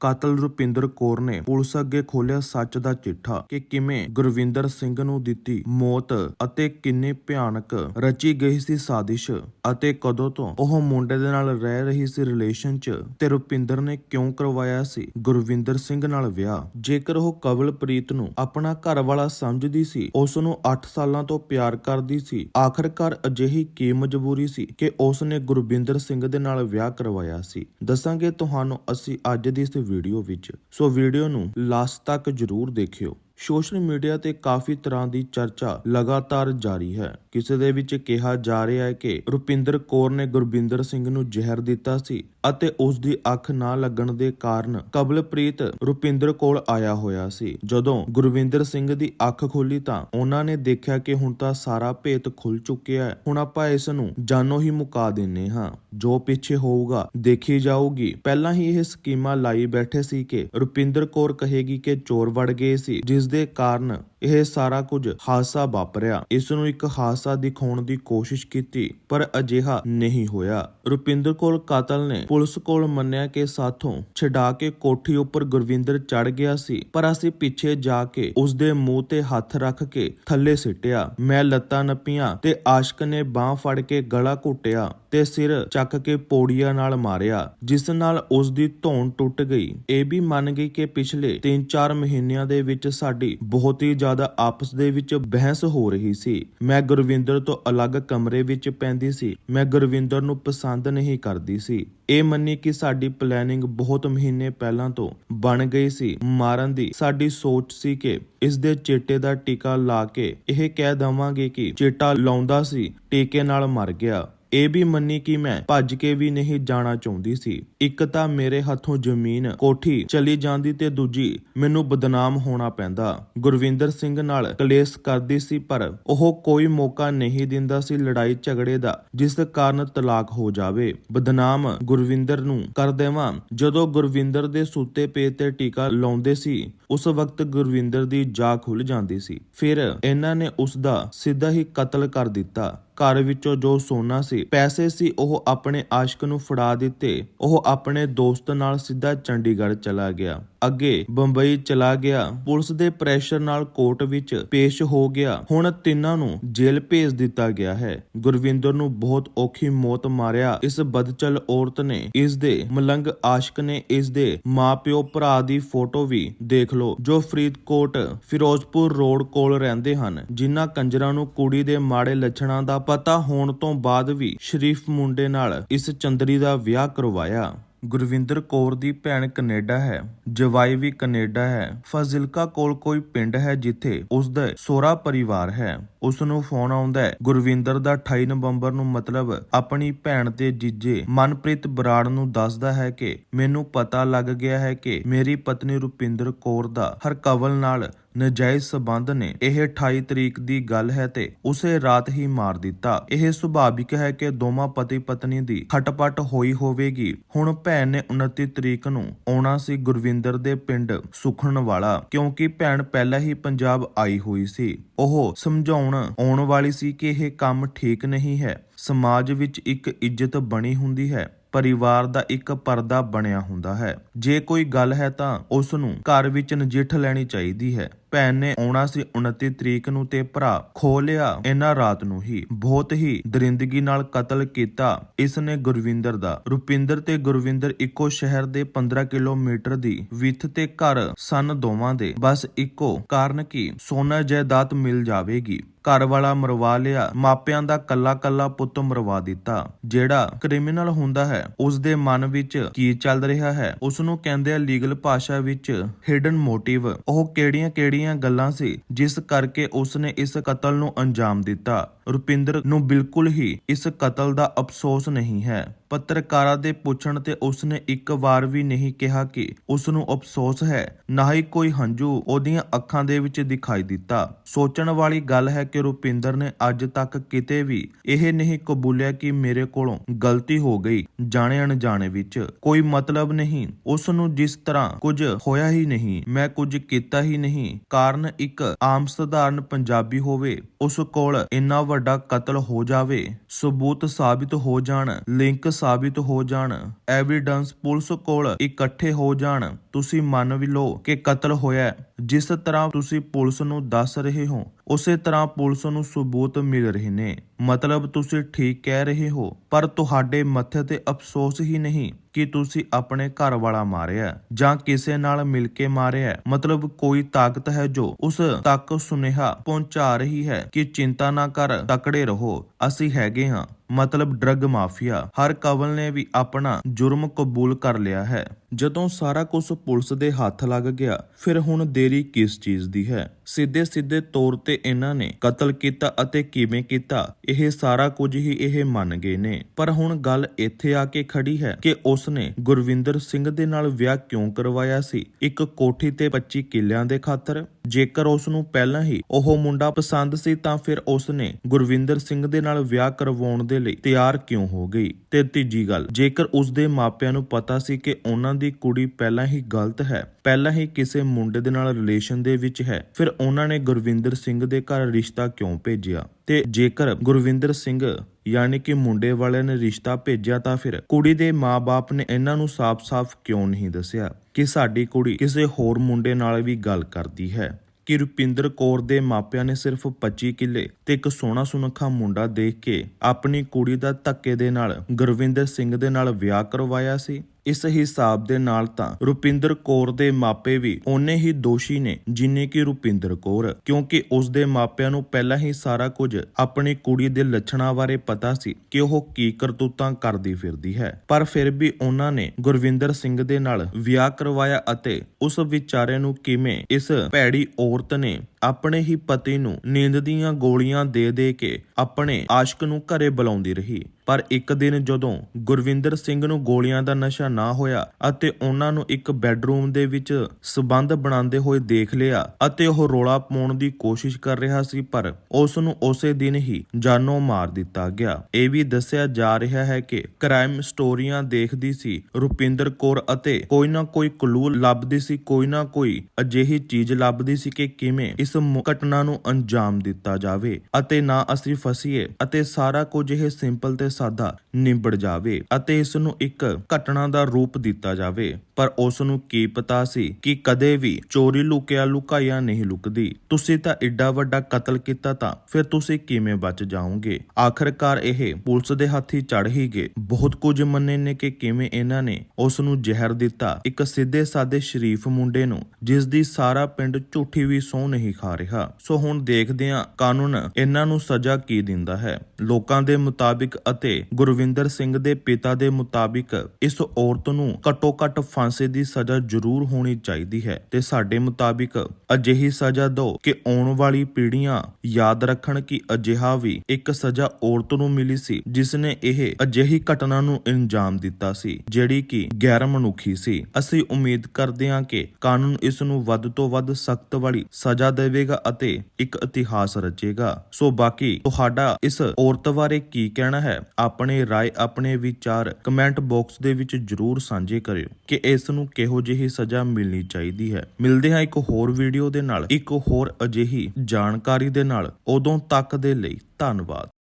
ਕਾਤਲ ਰੁਪਿੰਦਰ ਕੌਰ ਨੇ ਪੁਲਿਸ ਅੱਗੇ ਖੋਲਿਆ ਸੱਚ ਦਾ ਚਿੱਠਾ ਕਿ ਕਿਵੇਂ ਗੁਰਵਿੰਦਰ ਸਿੰਘ ਨੂੰ ਦਿੱਤੀ ਮੌਤ ਅਤੇ ਕਿੰਨੀ ਭਿਆਨਕ ਰਚੀ ਗਈ ਸੀ ਸਾਜ਼ਿਸ਼ ਅਤੇ ਕਦੋਂ ਤੋਂ ਉਹ ਮੁੰਡੇ ਦੇ ਨਾਲ ਰਹਿ ਰਹੀ ਸੀ ਰਿਲੇਸ਼ਨ 'ਚ ਤੇ ਰੁਪਿੰਦਰ ਨੇ ਕਿਉਂ ਕਰਵਾਇਆ ਸੀ ਗੁਰਵਿੰਦਰ ਸਿੰਘ ਨਾਲ ਵਿਆਹ? ਜੇਕਰ ਉਹ ਕਵਲਪ੍ਰੀਤ ਨੂੰ ਆਪਣਾ ਘਰ ਵਾਲਾ ਸਮਝਦੀ ਸੀ, ਉਸ ਨੂੰ 8 ਸਾਲਾਂ ਤੋਂ ਪਿਆਰ ਕਰਦੀ ਸੀ, ਆਖਰਕਾਰ ਅਜਿਹੀ ਕੀ ਮਜਬੂਰੀ ਸੀ ਕਿ ਉਸ ਨੇ ਗੁਰਵਿੰਦਰ ਸਿੰਘ ਦੇ ਨਾਲ ਵਿਆਹ ਕਰਵਾਇਆ ਸੀ? ਦੱਸਾਂਗੇ ਤੁਹਾਨੂੰ ਅਸੀਂ ਅੱਜ ਦੀ ਇਸ ਵੀਡੀਓ ਵਿੱਚ। ਸੋ ਵੀਡੀਓ ਨੂੰ ਲਾਸਟ ਤੱਕ ਜਰੂਰ ਦੇਖਿਓ। ਸੋਸ਼ਲ ਮੀਡੀਆ ਤੇ ਕਾਫੀ ਤਰ੍ਹਾਂ ਦੀ ਚਰਚਾ ਲਗਾਤਾਰ ਜਾਰੀ ਹੈ। ਕਿਸੇ ਦੇ ਵਿੱਚ ਕਿਹਾ ਜਾ ਰਿਹਾ ਹੈ ਕਿ ਰੁਪਿੰਦਰ ਕੌਰ ਨੇ ਗੁਰਬਿੰਦਰ ਸਿੰਘ ਨੂੰ ਜ਼ਹਿਰ ਦਿੱਤਾ ਸੀ ਅਤੇ ਉਸ ਦੀ ਅੱਖ ਨਾ ਲੱਗਣ ਦੇ ਕਾਰਨ ਕਬਲਪ੍ਰੀਤ ਰੁਪਿੰਦਰ ਕੋਲ ਆਇਆ ਹੋਇਆ ਸੀ। ਜਦੋਂ ਗੁਰਵਿੰਦਰ ਸਿੰਘ ਦੀ ਅੱਖ ਖੁੱਲੀ ਤਾਂ ਉਹਨਾਂ ਨੇ ਦੇਖਿਆ ਕਿ ਹੁਣ ਤਾਂ ਸਾਰਾ ਭੇਤ ਖੁੱਲ ਚੁੱਕਿਆ ਹੈ। ਹੁਣ ਆਪਾਂ ਇਸ ਨੂੰ ਜਾਨੋਂ ਹੀ ਮੁਕਾ ਦਿੰਨੇ ਹਾਂ। ਜੋ ਪਿੱਛੇ ਹੋਊਗਾ, ਦੇਖੀ ਜਾਊਗੀ। ਪਹਿਲਾਂ ਹੀ ਇਹ ਸਕੀਮਾਂ ਲਾਈ ਬੈਠੇ ਸੀ ਕਿ ਰੁਪਿੰਦਰ ਕੌਰ ਕਹੇਗੀ ਕਿ ਚੋਰ ਵੜ ਗਏ ਸੀ ਜਿਸ ਦੇ ਕਾਰਨ ਇਹ ਸਾਰਾ ਕੁਝ ਹਾਦਸਾ ਵਾਪਰਿਆ। ਇਸ ਨੂੰ ਇੱਕ ਹਾਦਸਾ ਦਿਖਾਉਣ ਦੀ ਕੋਸ਼ਿਸ਼ ਕੀਤੀ, ਪਰ ਅਜਿਹਾ ਨਹੀਂ ਹੋਇਆ। ਰੁਪਿੰਦਰ ਕੌਰ ਕਾਤਲ ਨੇ ਪੁਲਿਸ ਕੋਲ ਮੰਨਿਆ ਕਿ ਸਾਥੋਂ ਛਡਾ ਕੇ ਕੋਠੀ ਉੱਪਰ ਗੁਰਵਿੰਦਰ ਚੜ ਗਿਆ ਸੀ, ਪਰ ਅਸੀਂ ਪਿੱਛੇ ਜਾ ਕੇ ਉਸ ਦੇ ਮੂੰਹ ਤੇ ਹੱਥ ਰੱਖ ਕੇ ਥੱਲੇ ਸਿੱਟਿਆ। ਮੈਂ ਲੱਤਾਂ ਨੱਪੀਆਂ ਤੇ ਆਸ਼ਕ ਨੇ ਬਾਹ ਫੜ ਕੇ ਗਲਾ ਘੁੱਟਿਆ ਤੇ ਸਿਰ ਚੱਕ ਕੇ ਪੌੜੀਆਂ ਨਾਲ ਮਾਰਿਆ, ਜਿਸ ਨਾਲ ਉਸ ਦੀ ਧੌਣ ਟੁੱਟ ਗਈ। ਇਹ ਵੀ ਮੰਨ ਗਈ ਕਿ ਪਿਛਲੇ 3-4 ਮਹੀਨਿਆਂ ਦੇ ਵਿੱਚ ਸਾਡੀ ਬਹੁਤ ਹੀ ਜ਼ਿਆਦਾ ਆਪਸ ਦੇ ਵਿੱਚ ਬਹਿਸ ਹੋ ਰਹੀ ਸੀ। ਮੈਂ ਗੁਰਵਿੰਦਰ ਤੋਂ ਅਲੱਗ ਕਮਰੇ ਵਿੱਚ ਪੈਂਦੀ ਸੀ। ਮੈਂ ਗੁਰਵਿੰਦਰ ਨੂੰ ਪਸੰਦ ਨਹੀਂ ਕਰਦੀ ਸੀ। ਇਹ ਮੰਨੀ ਕਿ ਸਾਡੀ ਪਲੈਨਿੰਗ ਬਹੁਤ ਮਹੀਨੇ ਪਹਿਲਾਂ ਤੋਂ ਬਣ ਗਈ ਸੀ। ਮਾਰਨ ਦੀ ਸਾਡੀ ਸੋਚ ਸੀ ਕਿ ਇਸ ਦੇ ਚੇਟੇ ਦਾ ਟੀਕਾ ਲਾ ਕੇ ਇਹ ਕਹਿ ਦਵਾਂਗੇ ਕਿ ਚੇਟਾ ਲਾਉਂਦਾ ਸੀ, ਟੀਕੇ ਨਾਲ ਮਰ ਗਿਆ। ਇਹ ਵੀ ਮੰਨੀ ਕਿ ਮੈਂ ਭੱਜ ਕੇ ਵੀ ਨਹੀਂ ਜਾਣਾ ਚਾਹੁੰਦੀ ਸੀ। ਇੱਕ ਤਾਂ ਮੇਰੇ ਹੱਥੋਂ ਜ਼ਮੀਨ ਕੋਠੀ ਚਲੀ ਜਾਂਦੀ ਤੇ ਦੂਜੀ ਮੈਨੂੰ ਬਦਨਾਮ ਹੋਣਾ ਪੈਂਦਾ। ਗੁਰਵਿੰਦਰ ਸਿੰਘ ਨਾਲ ਕਲੇਸ਼ ਕਰਦੀ ਸੀ, ਪਰ ਉਹ ਕੋਈ ਮੌਕਾ ਨਹੀਂ ਦਿੰਦਾ ਸੀ ਲੜਾਈ ਝਗੜੇ ਦਾ, ਜਿਸ ਕਾਰਨ ਤਲਾਕ ਹੋ ਜਾਵੇ। ਬਦਨਾਮ ਗੁਰਵਿੰਦਰ ਨੂੰ ਕਰ ਦੇਵਾਂ। ਜਦੋਂ ਗੁਰਵਿੰਦਰ ਦੇ ਸੂਤੇ ਪੇ ਤੇ ਟੀਕਾ ਲਾਉਂਦੇ ਸੀ, ਉਸ ਵਕਤ ਗੁਰਵਿੰਦਰ ਦੀ ਜਾਗ ਖੁੱਲ ਜਾਂਦੀ ਸੀ। ਫਿਰ ਇਹਨਾਂ ਨੇ ਉਸ ਦਾ ਸਿੱਧਾ ਹੀ ਕਤਲ ਕਰ ਦਿੱਤਾ। ਘਰ ਵਿੱਚੋਂ ਜੋ ਸੋਨਾ ਸੀ, ਪੈਸੇ ਸੀ, ਉਹ ਆਪਣੇ ਆਸ਼ਕ ਨੂੰ ਫੜਾ ਦਿੱਤੇ। ਉਹ ਆਪਣੇ ਦੋਸਤ ਨਾਲ ਸਿੱਧਾ ਚੰਡੀਗੜ੍ਹ ਚਲਾ ਗਿਆ। ਅੱਗੇ ਬੰਬਈ ਚਲਾ ਗਿਆ। ਪੁਲਿਸ ਦੇ ਪ੍ਰੈਸ਼ਰ ਨਾਲ ਕੋਰਟ ਵਿੱਚ ਪੇਸ਼ ਹੋ ਗਿਆ। ਹੁਣ ਤਿੰਨਾਂ ਨੂੰ ਜੇਲ੍ਹ ਭੇਜ ਦਿੱਤਾ ਗਿਆ ਹੈ। ਗੁਰਵਿੰਦਰ ਨੂੰ ਬਹੁਤ ਔਖੀ ਮੌਤ ਮਾਰਿਆ ਇਸ ਬਦਚਲ ਔਰਤ ਨੇ। ਇਸ ਦੇ ਮਲੰਗ ਆਸ਼ਕ ਨੇ ਇਸ ਦੇ ਮਾਪਿਓ, ਭਰਾ ਦੀ ਫੋਟੋ ਵੀ ਦੇਖ ਲਓ, ਜੋ ਫਰੀਦਕੋਟ, ਫਿਰੋਜ਼ਪੁਰ ਰੋਡ ਕੋਲ ਰਹਿੰਦੇ ਹਨ, ਜਿਨ੍ਹਾਂ ਕੰਜਰਾਂ ਨੂੰ ਕੁੜੀ ਦੇ ਮਾੜੇ ਲੱਛਣਾਂ ਦਾ ਪਤਾ ਹੋਣ ਤੋਂ ਬਾਅਦ ਵੀ ਸ਼ਰੀਫ ਮੁੰਡੇ ਨਾਲ ਇਸ ਚੰਦਰੀ ਦਾ ਵਿਆਹ ਕਰਵਾਇਆ। ਗੁਰਵਿੰਦਰ ਕੌਰ ਦੀ ਭੈਣ ਕੈਨੇਡਾ ਹੈ, ਜਵਾਈ ਵੀ ਕੈਨੇਡਾ ਹੈ। ਫਾਜ਼ਿਲਕਾ ਕੋਲ ਕੋਈ ਪਿੰਡ ਹੈ ਜਿੱਥੇ ਉਸ ਦਾ ਸੋਹਰਾ ਪਰਿਵਾਰ ਹੈ। ਉਸ ਨੂੰ ਫੋਨ ਆਉਂਦਾ ਹੈ, ਗੁਰਵਿੰਦਰ ਦਾ 28 ਨਵੰਬਰ ਨੂੰ ਮਤਲਬ ਆਪਣੀ ਭੈਣ ਤੇ ਜੀਜੇ ਮਨਪ੍ਰੀਤ ਬਰਾੜ ਨੂੰ ਦੱਸਦਾ ਹੈ ਕਿ ਮੈਨੂੰ ਪਤਾ ਲੱਗ ਗਿਆ ਹੈ ਕਿ ਮੇਰੀ ਪਤਨੀ ਰੁਪਿੰਦਰ ਕੌਰ ਦਾ ਹਰਕਵਲ ਨਾਲ ਨਜਾਇਜ਼ ਸਬੰਧ ਨੇ। ਇਹ 28 ਤਰੀਕ ਦੀ ਗੱਲ ਹੈ ਤੇ ਉਸੇ ਰਾਤ ਹੀ ਮਾਰ ਦਿੱਤਾ। ਇਹ ਸੁਭਾਵਿਕ ਹੈ ਕਿ ਦੋਵਾਂ ਪਤੀ ਪਤਨੀ ਦੀ ਖਟਪਟ ਹੋਈ ਹੋਵੇਗੀ। ਹੁਣ ਭੈਣ ਨੇ 29 ਤਰੀਕ ਨੂੰ ਆਉਣਾ ਸੀ ਗੁਰਵਿੰਦਰ ਦੇ ਪਿੰਡ ਸੁਖਣ ਵਾਲਾ ਕਿਉਂਕਿ ਭੈਣ ਪਹਿਲਾਂ ਹੀ ਪੰਜਾਬ ਆਈ ਹੋਈ ਸੀ। ਉਹ ਸਮਝਾਉਣ ਆਉਣ ਵਾਲੀ ਸੀ ਕਿ ਇਹ ਕੰਮ ਠੀਕ ਨਹੀਂ ਹੈ। ਸਮਾਜ ਵਿੱਚ ਇੱਕ ਇੱਜ਼ਤ ਬਣੀ ਹੁੰਦੀ ਹੈ। ਪਰਿਵਾਰ ਦਾ ਇੱਕ ਪਰਦਾ ਬਣਿਆ ਹੁੰਦਾ ਹੈ। ਜੇ ਕੋਈ ਗੱਲ ਹੈ ਤਾਂ ਉਸ ਨੂੰ ਘਰ ਵਿੱਚ ਨਜਿੱਠ ਲੈਣੀ ਚਾਹੀਦੀ ਹੈ। ਭੈਣ ਨੇ ਆਉਣਾ ਸੀ 29 ਤਰੀਕ ਨੂੰ ਤੇ ਭਰਾ ਖੋ ਲਿਆ ਇਹਨਾਂ ਰਾਤ ਨੂੰ ਹੀ। ਬਹੁਤ ਹੀ ਦਰਿੰਦਗੀ ਨਾਲ ਕਤਲ ਕੀਤਾ ਇਸ ਨੇ ਗੁਰਵਿੰਦਰ ਦਾ। ਰੁਪਿੰਦਰ ਤੇ ਗੁਰਵਿੰਦਰ ਇੱਕੋ ਸ਼ਹਿਰ ਦੇ 15 ਕਿਲੋਮੀਟਰ ਦੀ ਵਿੱਥ ਤੇ ਘਰ ਸਨ ਦੋਵਾਂ ਦੇ। ਬਸ ਇੱਕੋ ਕਾਰਨ ਕੀ ਸੋਨਾ ਜਾਇਦਾਦ ਮਿਲ ਜਾਵੇਗੀ। ਘਰ ਵਾਲਾ ਮਰਵਾ ਲਿਆ, ਮਾਪਿਆਂ ਦਾ ਕੱਲਾ ਕੱਲਾ ਪੁੱਤ ਮਰਵਾ ਦਿੱਤਾ। ਜਿਹੜਾ ਕ੍ਰਿਮੀਨਲ ਹੁੰਦਾ ਹੈ ਉਸ ਦੇ ਮਨ ਵਿੱਚ ਕੀ ਚੱਲ ਰਿਹਾ ਹੈ ਉਸ ਨੂੰ ਕਹਿੰਦੇ ਆ ਲੀਗਲ ਭਾਸ਼ਾ ਵਿੱਚ ਹਿਡਨ ਮੋਟਿਵ ਉਹ ਕਿਹੜੀਆਂ ਕਿਹੜੀਆਂ ਗੱਲਾਂ ਸੀ ਜਿਸ ਕਰਕੇ ਉਸ ਨੇ ਇਸ ਕਤਲ ਨੂੰ ਅੰਜਾਮ ਦਿੱਤਾ। ਰੁਪਿੰਦਰ ਨੂੰ ਬਿਲਕੁਲ ਹੀ ਇਸ ਕਤਲ ਦਾ ਅਫਸੋਸ ਨਹੀਂ ਹੈ। ਪੱਤਰਕਾਰਾਂ ਦੇ ਪੁੱਛਣ ਤੇ ਉਸਨੇ ਇੱਕ ਵਾਰ ਵੀ ਨਹੀਂ ਕਿਹਾ ਕਿ ਉਸ ਨੂੰ ਅਫਸੋਸ ਹੈ। ਨਾ ਹੀ ਕੋਈ ਹੰਝੂ ਉਹਦੀਆਂ ਅੱਖਾਂ ਦੇ ਵਿੱਚ ਦਿਖਾਈ ਦਿੱਤਾ। ਸੋਚਣ ਵਾਲੀ ਗੱਲ ਹੈ ਕਿ ਰੁਪਿੰਦਰ ਨੇ ਅੱਜ ਤੱਕ ਕਿਤੇ ਵੀ ਇਹ ਨਹੀਂ ਕਬੂਲਿਆ ਕਿ ਮੇਰੇ ਕੋਲੋਂ ਗਲਤੀ ਹੋ ਗਈ ਜਾਣੇ ਅਣਜਾਣੇ ਵਿੱਚ। ਕੋਈ ਮਤਲਬ ਨਹੀਂ। ਉਸ ਨੂੰ ਜਿਸ ਤਰ੍ਹਾਂ ਕੁਝ ਹੋਇਆ ਹੀ ਨਹੀਂ, ਮੈਂ ਕੁਝ ਕੀਤਾ ਹੀ ਨਹੀਂ। ਕਾਰਨ ਇੱਕ ਆਮ ਸਧਾਰਨ ਪੰਜਾਬੀ ਹੋਵੇ, ਉਸ ਕੋਲ ਇੰਨਾ ਵੱਡਾ ਕਤਲ ਹੋ ਜਾਵੇ, ਸਬੂਤ ਸਾਬਿਤ ਹੋ ਜਾਣ, ਲਿੰਕ ਸਾਬਿਤ ਹੋ ਜਾਣ ਐਵੀਡੈਂਸ ਪੁਲਿਸ ਕੋਲ ਇਕੱਠੇ ਹੋ ਜਾਣ, ਤੁਸੀਂ ਮੰਨ ਵੀ ਲਓ ਕਿ ਕਤਲ ਹੋਇਆ ਜਿਸ ਤਰ੍ਹਾਂ ਤੁਸੀਂ ਪੁਲਿਸ ਨੂੰ ਦੱਸ ਰਹੇ ਹੋ, ਉਸੇ ਤਰ੍ਹਾਂ ਪੁਲਿਸ ਨੂੰ ਸਬੂਤ ਮਿਲ ਰਹੇ ਨੇ। ਮਤਲਬ ਤੁਸੀਂ ਠੀਕ ਕਹਿ ਰਹੇ ਹੋ, ਪਰ ਤੁਹਾਡੇ ਮੱਥੇ ਤੇ ਅਫਸੋਸ ਹੀ ਨਹੀਂ ਕਿ ਤੁਸੀਂ ਆਪਣੇ ਘਰ ਵਾਲਾ ਮਾਰਿਆ ਜਾਂ ਕਿਸੇ ਨਾਲ ਮਿਲ ਕੇ ਮਾਰਿਆ ਮਤਲਬ ਕੋਈ ਤਾਕਤ ਹੈ ਜੋ ਉਸ ਤੱਕ ਸੁਨੇਹਾ ਪਹੁੰਚਾ ਰਹੀ ਹੈ ਕਿ ਚਿੰਤਾ ਨਾ ਕਰ, ਤਕੜੇ ਰਹੋ, ਅਸੀਂ ਹੈਗੇ ਹਾਂ। ਮਤਲਬ ਡਰੱਗ ਮਾਫੀਆ, ਹਰ ਕਵਲ ਨੇ ਵੀ ਆਪਣਾ ਜੁਰਮ ਕਬੂਲ ਕਰ ਲਿਆ ਹੈ। ਜਦੋਂ ਸਾਰਾ ਕੁਝ ਪੁਲਿਸ ਦੇ ਹੱਥ ਲੱਗ ਗਿਆ, ਫਿਰ ਹੁਣ ਦੇਰੀ ਕਿਸ ਚੀਜ਼ ਦੀ ਹੈ? ਸਿੱਧੇ ਸਿੱਧੇ ਤੌਰ ਤੇ ਇਹਨਾਂ ਨੇ ਕਤਲ ਕੀਤਾ ਅਤੇ ਕਿਵੇਂ ਕੀਤਾ? ਇਹ ਸਾਰਾ ਕੁਝ ਹੀ ਇਹ ਮੰਨ ਗਏ ਨੇ। ਪਰ ਹੁਣ ਗੱਲ ਇੱਥੇ ਆ ਕੇ ਖੜੀ ਹੈ ਕਿ ਉਸ ਨੇ ਗੁਰਵਿੰਦਰ ਸਿੰਘ ਦੇ ਨਾਲ ਵਿਆਹ ਕਿਉਂ ਕਰਵਾਇਆ ਸੀ? ਇੱਕ ਕੋਠੀ ਤੇ 25 ਕਿੱਲਿਆਂ ਦੇ ਖਾਤਰ। ਜੇਕਰ ਉਸ ਨੂੰ ਪਹਿਲਾਂ ਹੀ ਉਹ ਮੁੰਡਾ ਪਸੰਦ ਸੀ ਤਾਂ ਫਿਰ ਉਸ ਨੇ ਗੁਰਵਿੰਦਰ ਸਿੰਘ ਦੇ ਨਾਲ ਵਿਆਹ ਕਰਵਾਉਣ ਦੇ ਲਈ ਤਿਆਰ ਕਿਉਂ ਹੋ ਗਈ? ਤੇ ਤੀਜੀ ਗੱਲ, ਜੇਕਰ ਉਸ ਦੇ ਮਾਪਿਆਂ ਨੂੰ ਪਤਾ ਸੀ ਕਿ ਉਹਨਾਂ ਦੀ ਕੁੜੀ ਪਹਿਲਾਂ ਹੀ ਗਲਤ ਹੈ, ਪਹਿਲਾਂ ਹੀ ਕਿਸੇ ਮੁੰਡੇ ਦੇ ਨਾਲ ਰਿਲੇਸ਼ਨ ਦੇ ਵਿੱਚ ਹੈ, ਫਿਰ ਉਹਨਾਂ ਨੇ ਗੁਰਵਿੰਦਰ ਸਿੰਘ ਦੇ ਘਰ ਰਿਸ਼ਤਾ ਕਿਉਂ ਭੇਜਿਆ? ਤੇ ਜੇਕਰ ਗੁਰਵਿੰਦਰ ਸਿੰਘ ਯਾਨੀ ਕਿ ਮੁੰਡੇ ਵਾਲਿਆਂ ਨੇ ਰਿਸ਼ਤਾ ਭੇਜਿਆ ਤਾਂ ਫਿਰ ਕੁੜੀ ਦੇ ਮਾਪੇ ਨੇ ਇਹਨਾਂ ਨੂੰ ਸਾਫ਼-ਸਾਫ਼ ਕਿਉਂ ਨਹੀਂ ਦੱਸਿਆ ਕਿ ਸਾਡੀ ਕੁੜੀ ਕਿਸੇ ਹੋਰ ਮੁੰਡੇ ਨਾਲ ਵੀ ਗੱਲ ਕਰਦੀ ਹੈ? ਕਿ ਰੁਪਿੰਦਰ ਕੌਰ ਦੇ ਮਾਪਿਆਂ ਨੇ ਸਿਰਫ 25 ਕਿੱਲੇ ਤੇ ਇੱਕ ਸੋਹਣਾ ਸੁਨੱਖਾ ਮੁੰਡਾ ਦੇਖ ਕੇ ਆਪਣੀ ਕੁੜੀ ਦਾ ਧੱਕੇ ਦੇ ਨਾਲ ਗੁਰਵਿੰਦਰ ਸਿੰਘ ਦੇ ਨਾਲ ਵਿਆਹ ਕਰਵਾਇਆ ਸੀ? ਇਸ ਹਿਸਾਬ ਦੇ ਨਾਲ ਤਾਂ ਰੁਪਿੰਦਰ ਕੌਰ ਦੇ ਮਾਪੇ ਵੀ ਓਨੇ ਹੀ ਦੋਸ਼ੀ ਨੇ, ਜਿੰਨੇ ਕਿ ਰੁਪਿੰਦਰ ਕੌਰ। ਕਿਉਂਕਿ ਉਸ ਦੇ ਮਾਪਿਆਂ ਨੂੰ ਪਹਿਲਾਂ ਹੀ ਸਾਰਾ ਕੁਝ ਆਪਣੀ ਕੁੜੀ ਦੇ ਲੱਛਣਾਂ ਬਾਰੇ ਪਤਾ ਸੀ ਕਿ ਉਹ ਕੀ ਕਰਤੂਤਾਂ ਕਰਦੀ ਫਿਰਦੀ ਹੈ। ਪਰ ਫਿਰ ਵੀ ਉਹਨਾਂ ਨੇ ਗੁਰਵਿੰਦਰ ਸਿੰਘ ਦੇ ਨਾਲ ਵਿਆਹ ਕਰਵਾਇਆ ਅਤੇ ਉਸ ਵਿਚਾਰੇ ਨੂੰ ਕਿਵੇਂ ਇਸ ਭੈੜੀ ਔਰਤ ਨੇ ਆਪਣੇ ਹੀ ਪਤੀ ਨੂੰ ਨੀਂਦ ਦੀਆਂ ਗੋਲੀਆਂ ਦੇ ਦੇ ਕੇ ਆਪਣੇ ਆਸ਼ਕ ਨੂੰ ਘਰੇ ਬੁਲਾਉਂਦੀ ਰਹੀ। ਪਰ ਇੱਕ ਦਿਨ ਜਦੋਂ ਗੁਰਵਿੰਦਰ ਸਿੰਘ ਨੂੰ ਗੋਲੀਆਂ ਦਾ ਨਸ਼ਾ ਨਾ ਹੋਇਆ ਅਤੇ ਉਹਨਾਂ ਨੂੰ ਇੱਕ ਬੈੱਡਰੂਮ ਦੇ ਵਿੱਚ ਸਬੰਧ ਬਣਾਉਂਦੇ ਹੋਏ ਦੇਖ ਲਿਆ ਅਤੇ ਉਹ ਰੋਲਾ ਪਾਉਣ ਦੀ ਕੋਸ਼ਿਸ਼ ਕਰ ਰਿਹਾ ਸੀ, ਪਰ ਉਸ ਨੂੰ ਉਸੇ ਦਿਨ ਹੀ ਜਾਨੋਂ ਮਾਰ ਦਿੱਤਾ ਗਿਆ। ਇਹ ਵੀ ਦੱਸਿਆ ਜਾ ਰਿਹਾ ਹੈ ਕਿ ਕ੍ਰਾਈਮ ਸਟੋਰੀਆਂ ਦੇਖਦੀ ਸੀ ਰੁਪਿੰਦਰ ਕੌਰ ਅਤੇ ਕੋਈ ਨਾ ਕੋਈ ਕਲੂ ਲੱਭਦੀ ਸੀ, ਕੋਈ ਨਾ ਕੋਈ ਅਜਿਹੀ ਚੀਜ਼ ਲੱਭਦੀ ਸੀ ਕਿ ਕਿਵੇਂ ਇਸ ਘਟਨਾ ਨੂੰ ਅੰਜਾਮ ਦਿੱਤਾ ਜਾਵੇ ਅਤੇ ਨਾ ਅਸੀਂ ਫਸੀਏ ਅਤੇ ਸਾਰਾ ਕੁਝ ਇਹ ਸਿੰਪਲ ਤੇ ਸਾਦਾ ਨਿਬੜ ਜਾਵੇ ਅਤੇ ਇਸ ਨੂੰ ਇੱਕ ਘਟਨਾ ਦਾ ਰੂਪ ਦਿੱਤਾ ਜਾਵੇ। ਪਰ ਉਸ ਨੂੰ ਕੀ ਪਤਾ ਸੀ ਕਿ ਕਦੇ ਵੀ ਚੋਰੀ ਲੁਕਿਆ ਲੁਕਾਇਆ ਨਹੀਂ ਲੁਕਦੀ। ਤੁਸੀਂ ਤਾਂ ਏਡਾ ਵੱਡਾ ਕਤਲ ਕੀਤਾ ਤਾਂ ਫਿਰ ਤੁਸੀਂ ਕਿਵੇਂ ਬਚ ਜਾਓਗੇ? ਆਖਰਕਾਰ ਇਹ ਪੁਲਿਸ ਦੇ ਹੱਥੀ ਚੜ ਹੀ ਗਏ। ਬਹੁਤ ਕੁਝ ਮੰਨੇ ਨੇ ਕਿ ਕਿਵੇਂ ਇਹਨਾਂ ਨੇ ਉਸ ਨੂੰ ਜ਼ਹਿਰ ਦਿੱਤਾ। ਇੱਕ ਸਿੱਧੇ ਸਾਦੇ ਸ਼ਰੀਫ ਮੁੰਡੇ ਨੂੰ, ਜਿਸ ਦੀ ਸਾਰਾ ਪਿੰਡ ਝੂਠੀ ਵੀ ਸਹੁੰ ਨਹੀਂ ਖਾ ਰਿਹਾ। ਸੋ ਹੁਣ ਦੇਖਦੇ ਹਾਂ ਕਾਨੂੰਨ ਇਹਨਾਂ ਨੂੰ ਸਜ਼ਾ ਕੀ ਦਿੰਦਾ ਹੈ। ਲੋਕਾਂ ਦੇ ਮੁਤਾਬਿਕ ਅਤੇ ਗੁਰਵਿੰਦਰ ਸਿੰਘ ਦੇ ਪਿਤਾ ਦੇ ਮੁਤਾਬਿਕ ਇਸ ਔਰਤ ਨੂੰ ਘੱਟੋ ਘੱਟ ਫਾਂਸੀ ਦੀ ਸਜ਼ਾ ਜ਼ਰੂਰ ਹੋਣੀ ਚਾਹੀਦੀ ਹੈ ਤੇ ਸਾਡੇ ਮੁਤਾਬਿਕ ਅਜਿਹੀ ਸਜ਼ਾ ਦਿਓ ਕਿ ਆਉਣ ਵਾਲੀ ਪੀੜ੍ਹੀਆਂ ਯਾਦ ਰੱਖਣ ਕਿ ਅਜਿਹਾ ਵੀ ਇੱਕ ਸਜ਼ਾ ਔਰਤ ਨੂੰ ਮਿਲੀ ਸੀ, ਜਿਸ ਨੇ ਇਹ ਅਜਿਹੀ ਘਟਨਾ ਨੂੰ ਅੰਜਾਮ ਦਿੱਤਾ ਸੀ, ਜਿਹੜੀ ਕਿ ਗੈਰ ਮਨੁੱਖੀ ਸੀ। ਅਸੀਂ ਉਮੀਦ ਕਰਦੇ ਹਾਂ ਕਿ ਕਾਨੂੰਨ ਇਸ ਨੂੰ ਵੱਧ ਤੋਂ ਵੱਧ ਸਖਤ ਵਾਲੀ ਸਜ਼ਾ ਦੇਵੇਗਾ ਅਤੇ ਇੱਕ ਇਤਿਹਾਸ ਰਚੇਗਾ। ਸੋ ਬਾਕੀ ਤੁਹਾਡਾ ਇਸ ਔਰਤ ਬਾਰੇ ਕੀ ਕਹਿਣਾ ਹੈ? ਆਪਣੇ ਰਾਏ, ਆਪਣੇ ਵਿਚਾਰ ਕਮੈਂਟ ਬਾਕਸ ਦੇ ਵਿੱਚ ਜਰੂਰ ਸਾਂਝੇ ਕਰਿਓ ਕਿ ਇਸ ਨੂੰ ਕਿਹੋ ਜਿਹੀ ਸਜ਼ਾ ਮਿਲਣੀ ਚਾਹੀਦੀ ਹੈ। ਮਿਲਦੇ ਹਾਂ ਇੱਕ ਹੋਰ ਵੀਡੀਓ ਦੇ ਨਾਲ। ਇੱਕ ਹੋਰ ਅਜਿਹੀ ਜਾਣਕਾਰੀ ਦੇ ਨਾਲ। ਉਦੋਂ ਤੱਕ ਦੇ ਲਈ ਧੰਨਵਾਦ।